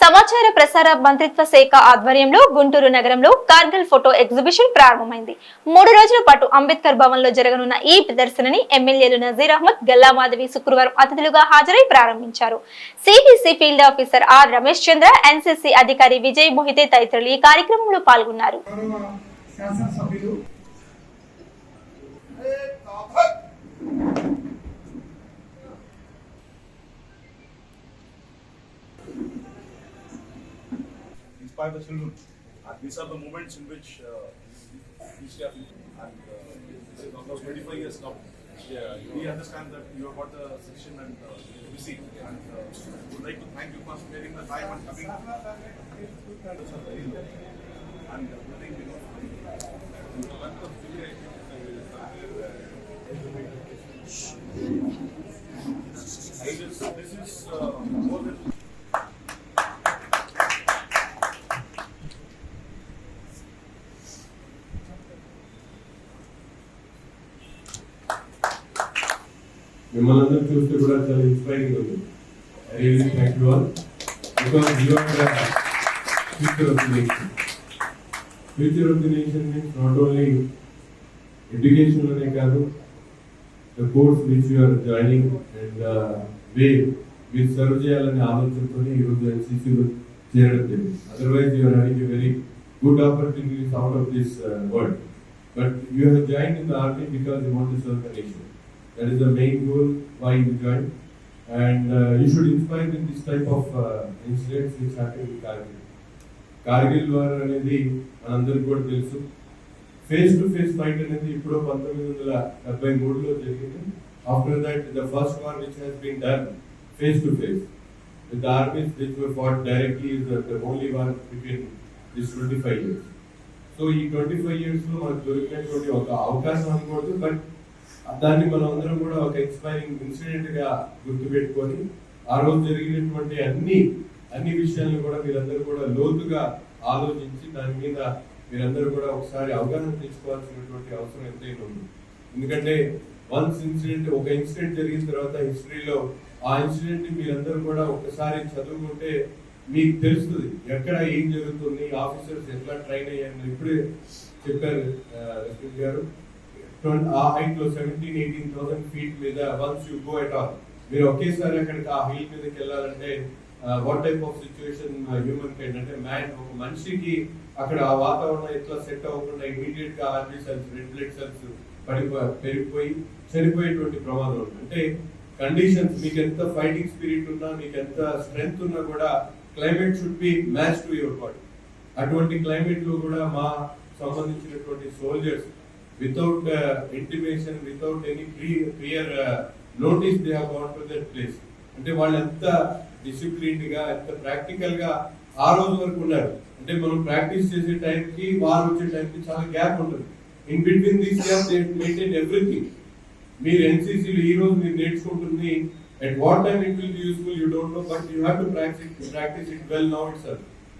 సమాచార ప్రసార మంత్రిత్వ శాఖ ఆధ్వర్యంలో గుంటూరు నగరంలో కార్గిల్ ఫోటో ఎగ్జిబిషన్ ప్రారంభమైంది. మూడు రోజుల పాటు అంబేద్కర్ భవన్లో జరగనున్న ఈ ప్రదర్శనని ఎమ్మెల్యేలు నజీర్ అహ్మద్ గల్లా మాధవి శుక్రవారం అతిథులుగా హాజరై ప్రారంభించారు. CBC field officer R Ramesh Chandra NCC అధికారి విజయ్ మోహితే తదితరులు ఈ కార్యక్రమంలో పాల్గొన్నారు. by the children. And these are the moments in which uh, are and uh, almost 25 years now. Yeah, we understand that you have got the session and uh, busy, and uh, would like to thank you for sparing the time and coming. And uh, we think we know. మిమ్మల్ని అందరూ చూస్తే కూడా చాలా inspiring ఉంది. I really thank you all because you are the future of the nation future of the nation means not only ఎడ్యుకేషన్లోనే కాదు the course which you are joining and way మీరు serve చేయాలనే ఆలోచనతో ఈరోజు ఎన్సీసీలో చేరడం జరిగింది. Otherwise you are having a very good opportunities out of this world but you have join in the army because you want to serve the nation That is the main goal why you joined. And uh, you should inspire with this type of uh, incidents which happened in Kargil. Kargil war అనేది మనందరికి కూడా తెలుసు face to face fight అనేది ఇప్పుడు పంతొమ్మిది వందల డెబ్బై మూడులో జరిగింది after that the first war which has been done face to face with armies which were fought directly is the only war between this twenty five years so ఈ twenty five years లో మనకు దొరికినటువంటి ఒక అవకాశం అనకూడదు but దాన్ని మనం అందరం కూడా ఒక ఇన్స్పైరింగ్ ఇన్సిడెంట్గా గుర్తుపెట్టుకొని ఆ రోజు జరిగినటువంటి అన్ని అన్ని విషయాలను కూడా మీరందరూ కూడా లోతుగా ఆలోచించి దాని మీద మీరందరూ కూడా ఒకసారి అవగాహన తెచ్చుకోవాల్సినటువంటి అవసరం ఎంతైనా ఉంది. ఎందుకంటే వన్స్ ఇన్సిడెంట్ ఒక ఇన్సిడెంట్ జరిగిన తర్వాత హిస్టరీలో ఆ ఇన్సిడెంట్ మీరందరూ కూడా ఒకసారి చదువుకుంటే మీకు తెలుస్తుంది ఎక్కడ ఏం జరుగుతుంది ఆఫీసర్స్ ఎట్లా ట్రైన్ అయ్యారు ఇప్పుడే చెప్పారు గారు. ఆ హైట్లో సెవెంటీన్ ఎయిటీన్ థౌసండ్ ఫీట్ మీద once you go at all మీరు ఒకేసారి అక్కడికి ఆ హైట్ మీదకి వెళ్ళాలంటే what type of situation human kind అంటే మ్యాన్ ఒక మనిషికి అక్కడ ఆ వాతావరణం ఎట్లా సెట్ అవ్వకుండా ఇమీడియట్గా R B cells red blood cells పడిపో పెరిగిపోయి చనిపోయేటువంటి ప్రమాదం ఉంది. అంటే కండిషన్స్ మీకు ఎంత ఫైటింగ్ స్పిరిట్ ఉన్నా మీకు ఎంత స్ట్రెంగ్త్ ఉన్నా కూడా climate should be match to your body అటువంటి క్లైమేట్లో కూడా మా సంబంధించినటువంటి soldiers without uh, intimation, without any pre prior uh, notice, they have gone to that place. అంటే వాళ్ళు ఎంత డిసిప్లిన్డ్గా ఎంత ప్రాక్టికల్గా ఆ రోజు వరకు ఉన్నారు. అంటే మనం ప్రాక్టీస్ చేసే టైంకి వారు వచ్చే టైంకి చాలా గ్యాప్ ఉంటుంది. In between these gap they maintain everything మీరు ఎన్సీసీలో ఈ రోజు మీరు నేర్చుకుంటుంది at what time it will be useful you don't know but you have to practice practice it well now it sir